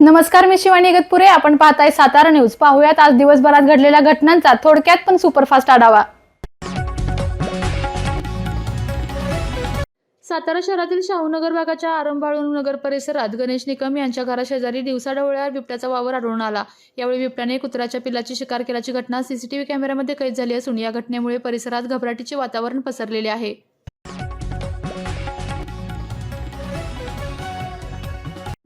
नमस्कार मी शिवानी इगतपुरे आपण पाहताय सातारा न्यूज. पाहूयात आज दिवसभरात घडलेल्या घटनांचा थोडक्यात पण सुपरफास्ट आढावा. सातारा शहरातील शाहूनगर भागाच्या आरंभाळून नगर परिसरात गणेश निकम यांच्या घराशेजारी दिवसाढवळ्यावर बिबट्याचा वावर आढळून आला. यावेळी बिबट्याने कुत्र्याच्या पिल्लाची शिकार केल्याची घटना सीसीटीव्ही कॅमेऱ्यामध्ये कैद झाली असून या घटनेमुळे परिसरात घबराटीचे वातावरण पसरलेले आहे.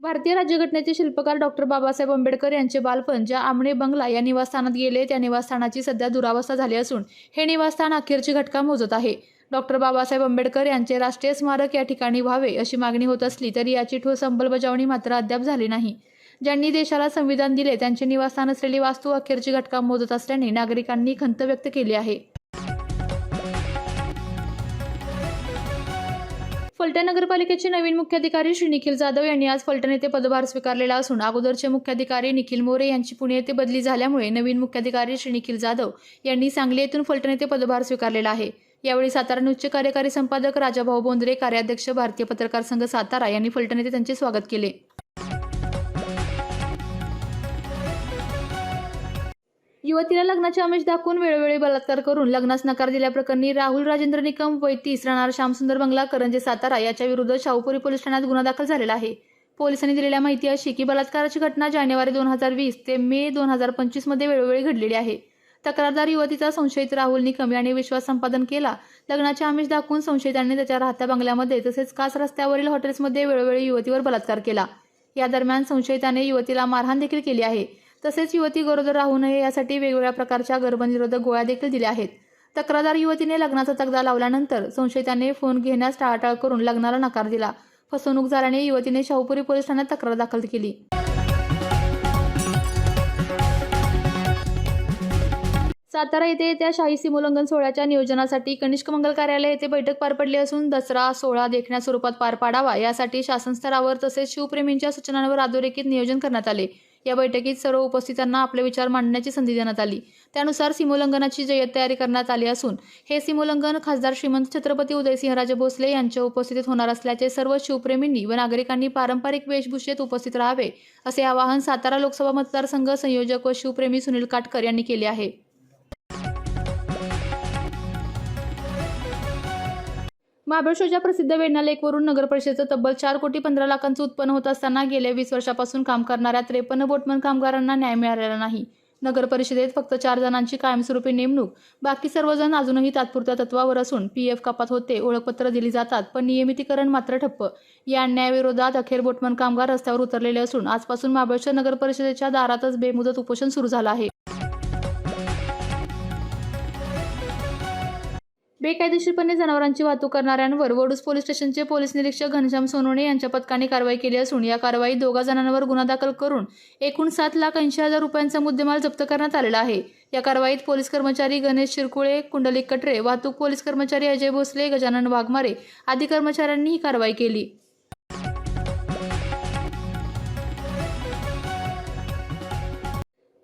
भारतीय राज्यघटनेचे शिल्पकार डॉक्टर बाबासाहेब आंबेडकर यांचे बालपण ज्या आमणे बंगला या निवासस्थानात गेले त्या निवासस्थानाची सध्या दुरावस्था झाली असून हे निवासस्थान अखेरची घटका मोजत आहे. डॉक्टर बाबासाहेब आंबेडकर यांचे राष्ट्रीय स्मारक या ठिकाणी व्हावे अशी मागणी होत असली तरी याची ठोस अंमलबजावणी मात्र अद्याप झाली नाही. ज्यांनी देशाला संविधान दिले त्यांचे निवासस्थान असलेली वास्तू अखेरची घटका मोजत असल्याने नागरिकांनी खंत व्यक्त केली आहे. फलटण नगरपालिकेचे नवीन मुख्याधिकारी श्री निखिल जाधव यांनी आज फलटण येथे पदभार स्वीकारलेला असून अगोदरचे मुख्याधिकारी निखिल मोरे यांची पुणे येथे बदली झाल्यामुळे नवीन मुख्याधिकारी श्री निखिल जाधव यांनी सांगली येथून फलटण येथे पदभार स्वीकारलेला आहे. यावेळी सातारा न्यूजचे कार्यकारी संपादक राजाभाऊ बोंद्रे कार्याध्यक्ष भारतीय पत्रकार संघ सातारा यांनी फलटण येथे त्यांचे स्वागत केले. युवतीला लग्नाचे आमिष दाखवून वेळोवेळी बलात्कार करून लग्नास नकार दिल्याप्रकरणी राहुल राजेंद्र निकम वैतीस राहणार श्यामसुंदर बंगला करंजे सातारा याच्या विरुद्ध शाहूपुरी पोलीस ठाण्यात गुन्हा दाखल झालेला आहे. पोलिसांनी दिलेल्या माहिती अशी की बलात्काराची घटना जानेवारी दोन हजार वीस ते मे दोन हजार पंचवीसमध्ये वेळोवेळी घडलेली आहे. तक्रारदार युवतीचा संशयित राहुल निकम याने विश्वास संपादन केला. लग्नाचे आमिष दाखवून संशयितांनी त्याच्या राहत्या बंगल्यामध्ये तसेच कास रस्त्यावरील हॉटेल्समध्ये वेळोवेळी युवतीवर बलात्कार केला. या दरम्यान संशयिताने युवतीला मारहाण देखील केली आहे. तसेच युवती गरोदर राहू नये यासाठी वेगवेगळ्या प्रकारच्या गर्भनिरोधक गोळ्या देखील दिल्या आहेत. तक्रारदार युवतीने लग्नाचा तगदा लावल्यानंतर संशयिताने फोन घेण्यास टाळाटाळ करून लग्नाला नकार दिला. फसवणूक झाल्याने युवतीने शाहूपुरी पोलीस ठाण्यात तक्रार दाखल केली. सातारा येथे येत्या शाही सीमोल्लंघन सोहळ्याच्या नियोजनासाठी कनिष्क मंगल कार्यालय येथे बैठक पार पडली असून दसरा सोहळा देखण्या स्वरूपात पार पाडावा यासाठी शासन स्तरावर तसेच शिवप्रेमींच्या सूचनांवर अधोरेखित नियोजन करण्यात आले. या बैठकीत सर्व उपस्थितांना आपले विचार मांडण्याची संधी देण्यात आली. त्यानुसार सीमोल्लंघनाची जय्यत तयारी करण्यात आली असून हे सीमोल्लंघन खासदार श्रीमंत छत्रपती उदयसिंहराजे भोसले यांच्या उपस्थितीत होणार असल्याचे सर्व शिवप्रेमींनी व नागरिकांनी पारंपरिक वेशभूषेत उपस्थित राहावे असे आवाहन सातारा लोकसभा मतदारसंघ संयोजक व शिवप्रेमी सुनील काटकर यांनी केले आहे. महाबळेश्वरच्या प्रसिद्ध वेण्णा लेकवरून नगर परिषदेचं तब्बल चार कोटी पंधरा लाखांचं उत्पन्न होत असताना गेल्या वीस वर्षापासून काम करणाऱ्या त्रेपन्न बोटमन कामगारांना न्याय मिळालेला नाही. नगर परिषदेत फक्त चार जणांची कायमस्वरूपी नेमणूक बाकी सर्वजण अजूनही तात्पुरत्या तत्वावर असून पी एफ कपात होते ओळखपत्र दिली जातात पण नियमितीकरण मात्र ठप्प. या अन्यायाविरोधात अखेर बोटमन कामगार रस्त्यावर उतरलेले असून आजपासून महाबळेश्वर नगर परिषदेच्या दारातच बेमुदत उपोषण सुरू झालं आहे. बेकायदेशीरपणे जनावरांची वाहतूक करणाऱ्यांवर वडूस पोलीस स्टेशनचे पोलीस निरीक्षक घनश्याम सोनवणे यांच्या पथकाने कारवाई केली असून या कारवाईत दोघा जणांवर गुन्हा दाखल करून एकूण सात लाख ऐंशी हजार रुपयांचा मुद्देमाल जप्त करण्यात आलेला आहे. या कारवाईत पोलीस कर्मचारी गणेश शिरकुळे कुंडलिक कटरे वाहतूक पोलीस कर्मचारी अजय भोसले गजानन वाघमारे आदी कर्मचाऱ्यांनी ही कारवाई केली.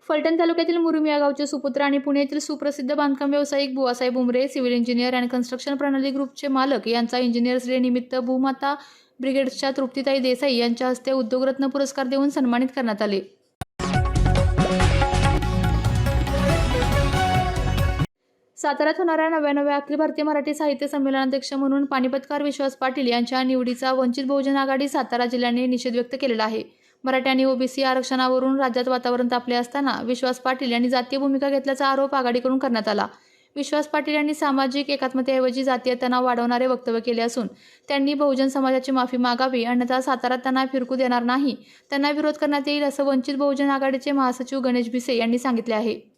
फलटण तालुक्यातील मुरुम या गावचे सुपुत्र आणि पुण्यातील सुप्रसिद्ध बांधकाम व्यावसायिक Buvasaheb Umare civil engineer and construction Pranali ग्रुपचे मालक यांचा इंजिनियर्स डे निमित्त भूमाता ब्रिगेड्सच्या तृप्तीताई देसाई यांच्या हस्ते उद्योगरत्न पुरस्कार देऊन सन्मानित करण्यात आले. साताऱ्यात होणाऱ्या नव्याण्णव्या अखिल भारतीय मराठी साहित्य संमेलनाध्यक्ष म्हणून पानिपतकार विश्वास पाटील यांच्या निवडीचा वंचित बहुजन आघाडी सातारा जिल्ह्याने निषेध व्यक्त केलेला आहे. मराठी आणि ओबीसी आरक्षणावरून राज्यात वातावरण तापले असताना विश्वास पाटील यांनी जातीय भूमिका घेतल्याचा आरोप आघाडीकडून करण्यात आला. विश्वास पाटील यांनी सामाजिक एकात्मतेऐवजी जातीय तणाव वाढवणारे वक्तव्य केले असून त्यांनी बहुजन समाजाची माफी मागावी अन्यथा सातारा त्यांना फिरकू देणार नाही त्यांना विरोध करण्यात येईल असं वंचित बहुजन आघाडीचे महासचिव गणेश भिसे यांनी सांगितले आहे.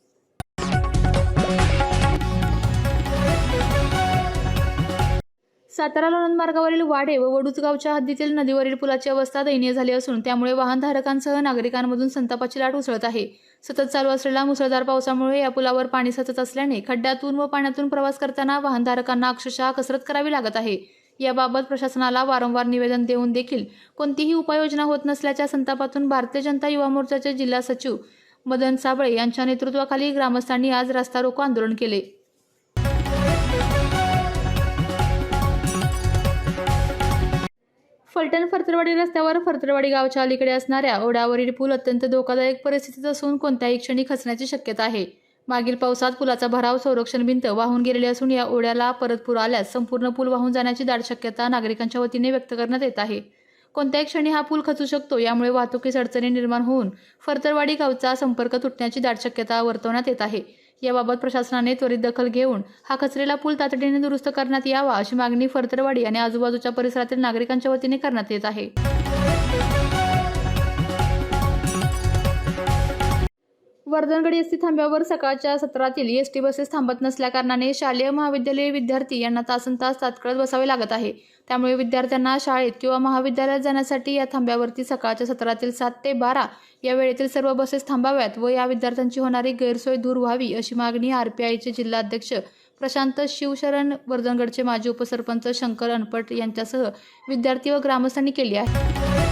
सातारा लोणंद मार्गावरील वाडे व वडुचगावच्या हद्दीतील नदीवरील पुलाची अवस्था दयनीय झाली असून त्यामुळे वाहनधारकांसह नागरिकांमधून संतापाची लाट उसळत आहे. सतत चालू असलेल्या मुसळधार पावसामुळे या पुलावर पाणी सतत असल्याने खड्ड्यातून व पाण्यातून प्रवास करताना वाहनधारकांना अक्षरशः कसरत करावी लागत आहे. याबाबत प्रशासनाला वारंवार निवेदन देऊन देखील कोणतीही उपाययोजना होत नसल्याच्या संतापातून भारतीय जनता युवा मोर्चाचे जिल्हा सचिव मदन साबळे यांच्या नेतृत्वाखाली ग्रामस्थांनी आज रस्ता रोको आंदोलन केले. फलटण फरतरवाडी रस्त्यावर फरतरवाडी गावच्या अलीकडे असणाऱ्या ओढ्यावरील पूल अत्यंत धोकादायक परिस्थितीत असून कोणत्याही क्षणी खचण्याची शक्यता आहे. मागील पावसात पुलाचा भराव संरक्षण भिंत वाहून गेलेली असून या ओढ्याला परत पूर आल्यास संपूर्ण पूल वाहून जाण्याची दाट शक्यता नागरिकांच्या वतीने व्यक्त करण्यात येत आहे. कोणत्याही क्षणी हा पूल खचू शकतो यामुळे वाहतुकीस अडचणी निर्माण होऊन फरतरवाडी गावचा संपर्क तुटण्याची दाट शक्यता वर्तवण्यात येत आहे. याबाबत प्रशासनाने त्वरित दखल घेऊन हा कचरेला पूल तातडीने दुरुस्त करण्यात यावा अशी मागणी फरतरवाडी आणि आजूबाजूच्या परिसरातील नागरिकांच्या वतीने करण्यात येत आहे. वर्धनगडी एस टी थांब्यावर सकाळच्या सत्रातील एस टी बसेस थांबत नसल्याकारणाने शालेय महाविद्यालयीन विद्यार्थी यांना तासन तास तात्काळ बसावे लागत आहे. त्यामुळे विद्यार्थ्यांना शाळेत किंवा महाविद्यालयात जाण्यासाठी या थांब्यावरती सकाळच्या सत्रातील सात ते बारा या वेळेतील सर्व बसेस थांबाव्यात व या विद्यार्थ्यांची होणारी गैरसोय दूर व्हावी अशी मागणी आर पी आयचे जिल्हाध्यक्ष प्रशांत शिवशरण वर्धनगडचे माजी उपसरपंच शंकर अनपट यांच्यासह विद्यार्थी व ग्रामस्थांनी केली आहे.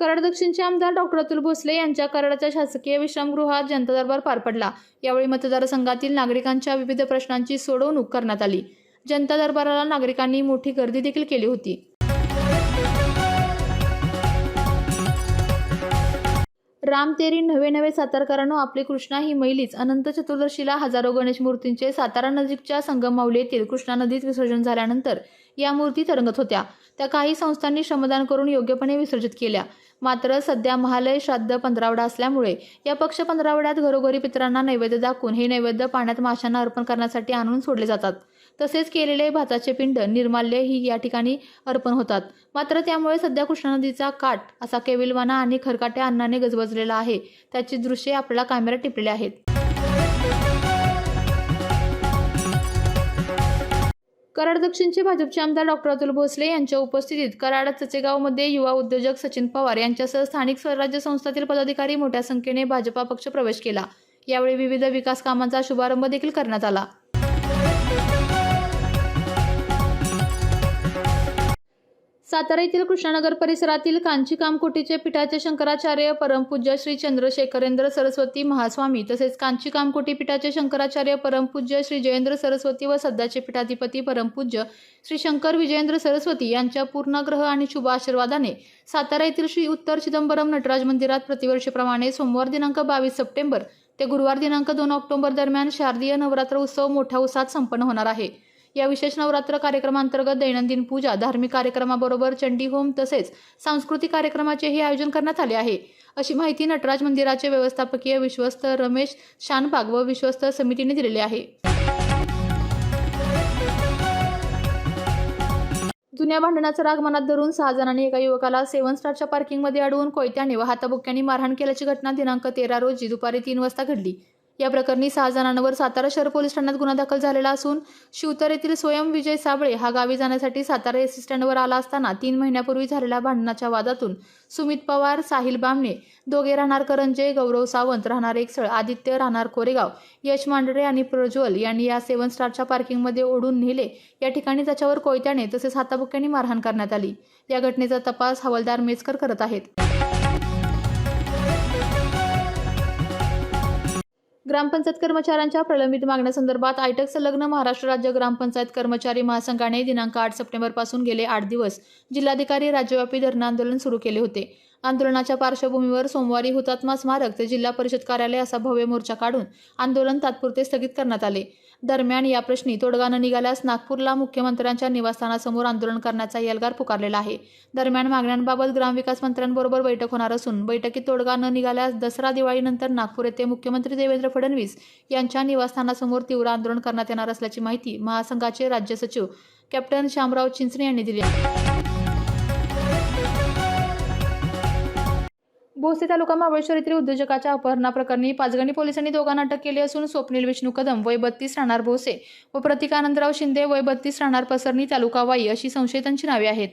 कराड दक्षिणचे आमदार डॉक्टर अतुल भोसले यांच्या कराडाच्या शासकीय विश्रामगृहात जनता दरबार पार पडला. यावेळी मतदारसंघातील नागरिकांच्या विविध प्रश्नांची सोडवणूक करण्यात आली. जनता दरबाराला नागरिकांनी मोठी गर्दी देखील केली होती. राम तेरी नवे नवे सातारकरांनो आपली कृष्णा ही मैलीच. अनंत चतुर्दशीला हजारो गणेश मूर्तींचे सातारा नजीकच्या संगम माऊली येथील कृष्णा नदीत विसर्जन झाल्यानंतर या मूर्ती तरंगत होत्या. त्या काही संस्थांनी श्रमदान करून योग्यपणे विसर्जित केल्या. मात्र सध्या महालय श्राद्ध पंधरावडा असल्यामुळे या पक्ष पंधरावड्यात घरोघरी पितरांना नैवेद्य दाखवून हे नैवेद्य पाण्यात माशांना अर्पण करण्यासाठी आणून सोडले जातात. तसेच केलेले भाताचे पिंड निर्माल्य ही या ठिकाणी अर्पण होतात. मात्र त्यामुळे सध्या कृष्णा नदीचा काठ असा केविलवाना आणि खरकाट्या अन्नाने गजबजलेला आहे. त्याची दृश्ये आपल्याला कॅमेऱ्यात टिपलेली आहेत. कराड दक्षिणचे भाजपचे आमदार डॉक्टर अतुल भोसले यांच्या उपस्थितीत कराड चचेगावमध्ये युवा उद्योजक सचिन पवार यांच्यासह स्थानिक स्वराज्य संस्थातील पदाधिकारी मोठ्या संख्येने भाजपा पक्ष प्रवेश केला. यावेळी विविध विकास कामांचा शुभारंभ देखील करण्यात आला. सातारा येथील कृष्णानगर परिसरातील कांची कामकोटीचे पीठाचे शंकराचार्य परमपूज्य श्री चंद्रशेखरेंद्र सरस्वती महास्वामी तसेच कांची कामकोटी पीठाचे शंकराचार्य परमपूज्य श्री जयेंद्र सरस्वती व सध्याचे पीठाधिपती परमपूज्य श्री शंकर विजयेंद्र सरस्वती यांच्या पूर्णाग्रह आणि शुभ आशीर्वादाने सातारा येथील श्री उत्तर चिदंबरम नटराज मंदिरात प्रतिवर्षीप्रमाणे सोमवार दिनांक बावीस सप्टेंबर ते गुरुवार दिनांक दोन ऑक्टोबर दरम्यान शारदीय नवरात्र उत्सव मोठ्या उत्साहात संपन्न होणार आहे. या विशेष नवरात्र कार्यक्रमांतर्गत दैनंदिन पूजा धार्मिक कार्यक्रमाबरोबर चंडी होम तसेच सांस्कृतिक कार्यक्रमाचेही आयोजन करण्यात आले आहे. अशी माहिती नटराज मंदिराचे व्यवस्थापकीय विश्वस्त रमेश शानबाग व विश्वस्त समितीने दिलेली आहे. जुन्या भांडणाचा राग मनात धरून सहा जणांनी एका युवकाला सेवन स्टारच्या पार्किंगमध्ये अडवून कोयत्याने व हाताबुक्क्यांनी मारहाण केल्याची घटना दिनांक तेरा रोजी दुपारी तीन वाजता घडली. या प्रकरणी सहा जणांवर सातारा शहर पोलीस ठाण्यात गुन्हा दाखल झालेला असून शिवतर येथील स्वयं विजय साबळे हा गावी जाण्यासाठी सातारा एस स्टँडवर आला असताना तीन महिन्यापूर्वी झालेल्या भांडणाच्या वादातून सुमित पवार साहिल बामणे दोघे राहणार करंजे गौरव सावंत राहणार एकसळ आदित्य राहणार कोरेगाव यश मांढरे आणि प्रज्वल यांनी या सेवन स्टारच्या पार्किंगमध्ये ओढून नेले. या ठिकाणी त्याच्यावर कोयत्याने तसेच हाताबुक्याने मारहाण करण्यात आली. या घटनेचा तपास हवालदार मेचकर करत आहेत. ग्रामपंचायत कर्मचाऱ्यांच्या प्रलंबित मागण्यासंदर्भात आयटक संलग्न महाराष्ट्र राज्य ग्रामपंचायत कर्मचारी महासंघाने दिनांक आठ सप्टेंबरपासून गेले आठ दिवस जिल्हाधिकारी राज्यव्यापी धरणं आंदोलन सुरू केले होते. आंदोलनाच्या पार्श्वभूमीवर सोमवारी हुतात्मा स्मारक ते जिल्हा परिषद कार्यालय असा भव्य मोर्चा काढून आंदोलन तात्पुरते स्थगित करण्यात आले. दरम्यान या प्रश्नी तोडगा न निघाल्यास नागपूरला मुख्यमंत्र्यांच्या निवासस्थानासमोर आंदोलन करण्याचा एल्गार पुकारलेला आहे. दरम्यान मागण्यांबाबत ग्रामविकास मंत्र्यांबरोबर बैठक होणार असून बैठकीत तोडगा न निघाल्यास दसरा दिवाळीनंतर नागपूर येथे मुख्यमंत्री देवेंद्र फडणवीस यांच्या निवासस्थानासमोर तीव्र आंदोलन करण्यात येणार असल्याची माहिती महासंघाचे राज्य सचिव कॅप्टन श्यामराव चिंचणे यांनी दिली आहे. भोसे तालुका महाबळेश्वर येथील उद्योजकाच्या अपहरणाप्रकरणी पाचगणी पोलिसांनी दोघांना अटक केली असून स्वप्नील विष्णू कदम वय बत्तीस राहणार भोसे व प्रतिकानंदराव शिंदे वय बत्तीस राहणार पसरणी तालुका वाई अशी संशयितांची नावे आहेत.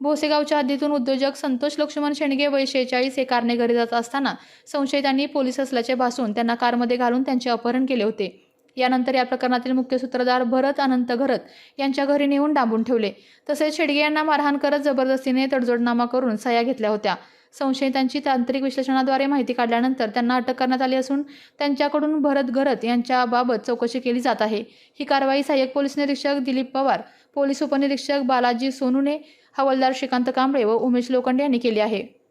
भोसेगावच्या हद्दीतून उद्योजक संतोष लक्ष्मण शेंडगे वय शेहेचाळीस हे कारने घरी जात असताना संशयितांनी पोलीस असल्याचे भासून त्यांना कारमध्ये घालून त्यांचे अपहरण केले होते. यानंतर या प्रकरणातील मुख्य सूत्रधार भरत अनंत घरत यांच्या घरी नेऊन डांबून ठेवले. तसेच शेडगे यांना मारहाण करत जबरदस्तीने तडजोडनामा करून सह्या घेतल्या होत्या. संशयितांची तांत्रिक विश्लेषणाद्वारे माहिती काढल्यानंतर त्यांना अटक करण्यात आली असून त्यांच्याकडून भरत घरत यांच्याबाबत चौकशी केली जात आहे. ही कारवाई सहाय्यक पोलीस निरीक्षक दिलीप पवार पोलीस उपनिरीक्षक बालाजी सोनुने हवालदार श्रीकांत कांबळे व उमेश लोखंडे यांनी केली आहे.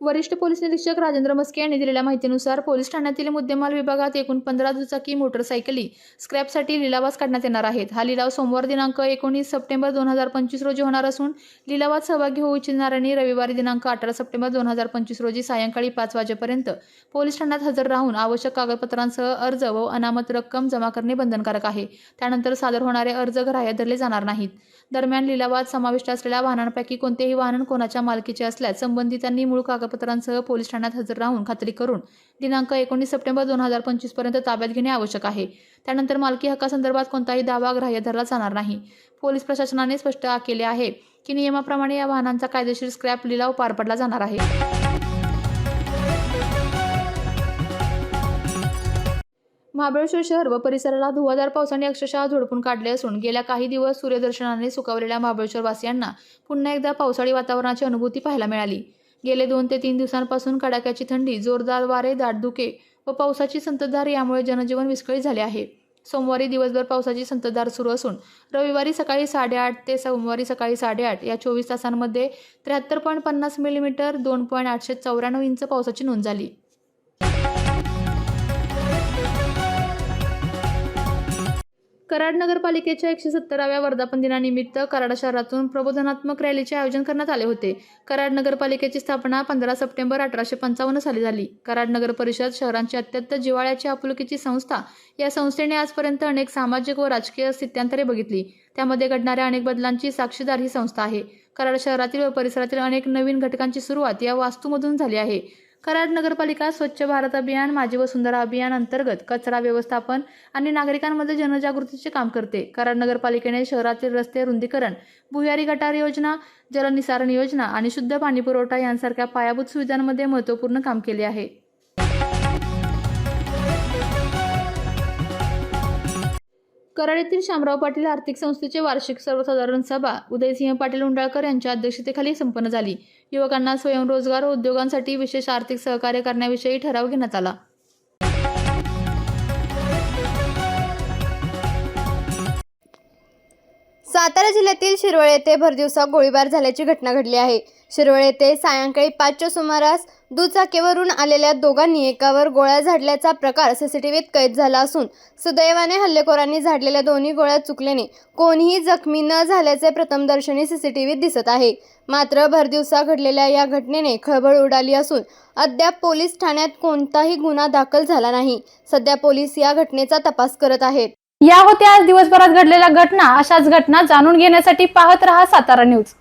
वरिष्ठ पोलीस निरीक्षक राजेंद्र मस्के यांनी दिलेल्या माहितीनुसार पोलीस ठाण्यातील मुद्देमाल विभागात एकूण पंधरा दुचाकी मोटरसायकली स्क्रॅपसाठी लिलावास काढण्यात येणार आहेत. हा लिलाव सोमवार दिनांक एकोणीस सप्टेंबर दोन हजार पंचवीस रोजी होणार असून लिलावात सहभागी होऊ इच्छिणाऱ्यांनी रविवारी दिनांक अठरा सप्टेंबर दोन हजार पंचवीस रोजी सायंकाळी पाच वाजेपर्यंत पोलीस ठाण्यात हजर राहून आवश्यक कागदपत्रांसह अर्ज व अनामत रक्कम जमा करणे बंधनकारक आहे. त्यानंतर सादर होणारे अर्ज ग्राह्य धरले जाणार नाहीत. दरम्यान लिलावात समाविष्ट असलेल्या वाहनांपैकी कोणतेही वाहन कोणाच्या मालकीचे असल्यास संबंधितांनी मूळ कागद कागदपत्रांसह पोलीस ठाण्यात हजर राहून खात्री करून दिनांक एकोणीस सप्टेंबर दोन हजार पंचवीसपर्यंत ताब्यात घेणे आवश्यक आहे. त्यानंतर मालकी हक्कासंदर्भात कोणताही दावा ग्राह्य धरला जाणार नाही. पोलीस प्रशासनाने स्पष्ट केले आहे की नियमाप्रमाणे या वाहनांचा कायदेशीर स्क्रॅप लिलाव पार पडला जाणार आहे. महाबळेश्वर शहर व परिसराला धुवाधार पावसाने अक्षरशः झोडपून काढले असून गेल्या काही दिवस सूर्यदर्शनाने सुकावलेल्या महाबळेश्वर वासियांना पुन्हा एकदा पावसाळी वातावरणाची अनुभूती पाहायला मिळाली. गेले दोन ते तीन दिवसांपासून कडाक्याची थंडी जोरदार वारे दाटधुके व पावसाची संततधार यामुळे जनजीवन विस्कळीत झाले आहे. सोमवारी दिवसभर पावसाची संततधार सुरू असून रविवारी सकाळी साडेआठ ते सोमवारी सकाळी साडेआठ या चोवीस तासांमध्ये त्र्याहत्तर पॉईंट पन्नास मिलीमीटर दोन पॉईंट आठशे चौऱ्याण्णव इंच पावसाची नोंद झाली. कराड नगरपालिकेच्या एकशे सत्तराव्या वर्धापन दिनानिमित्त कराड शहरातून प्रबोधनात्मक रॅलीचे आयोजन करण्यात आले होते. कराड नगरपालिकेची स्थापना पंधरा सप्टेंबर अठराशे पंचावन्न साली झाली. कराड नगर परिषद शहरांची अत्यंत जिव्हाळ्याची आपुलकीची संस्था या संस्थेने आजपर्यंत अनेक सामाजिक व राजकीय स्थित्यांतरे बघितली. त्यामध्ये घडणाऱ्या अनेक बदलांची साक्षीदार ही संस्था आहे. कराड शहरातील व परिसरातील अनेक नवीन घटकांची सुरुवात या वास्तूमधून झाली आहे. कराड नगरपालिका स्वच्छ भारत अभियान माझी वसुंधरा अभियान अंतर्गत कचरा व्यवस्थापन आणि नागरिकांमध्ये जनजागृतीचे काम करते. कराड नगरपालिकेने शहरातील रस्ते रुंदीकरण भुयारी गटार योजना जलनिसारण योजना आणि शुद्ध पाणीपुरवठा यांसारख्या पायाभूत सुविधांमध्ये महत्त्वपूर्ण काम केले आहे. कराड येथील शामराव पाटील आर्थिक संस्थेचे वार्षिक सर्वसाधारण सभा उदयसिंह पाटील उंडाळकर यांच्या अध्यक्षतेखाली संपन्न झाली. युवकांना स्वयंरोजगार उद्योगांसाठी विशेष आर्थिक सहकार्य करण्याविषयी ठराव घेण्यात आला. सातारा जिल्ह्यातील शिरवळ येथे भरदिवसा गोळीबार झाल्याची घटना घडली आहे. शिरवळ येथे सायंकाळी पाचच्या सुमारास दुचाकीवरून आलेल्या दोघांनी एकावर गोळ्या झाडल्याचा प्रकार सीसीटीव्हीत कैद झाला असून सुदैवाने हल्लेखोरांनी झाडलेल्या दोन्ही गोळ्या चुकल्याने कोणीही जखमी न झाल्याचे प्रथमदर्शनी सीसीटीव्हीत दिसत आहे. मात्र भरदिवसा घडलेल्या या घटनेने खळबळ उडाली असून अद्याप पोलीस ठाण्यात कोणताही गुन्हा दाखल झाला नाही. सध्या पोलीस या घटनेचा तपास करत आहेत. या होत्या आज दिवसभरात घडलेल्या घटना. अशाच घटना जाणून घेण्यासाठी पाहत रहा सातारा न्यूज.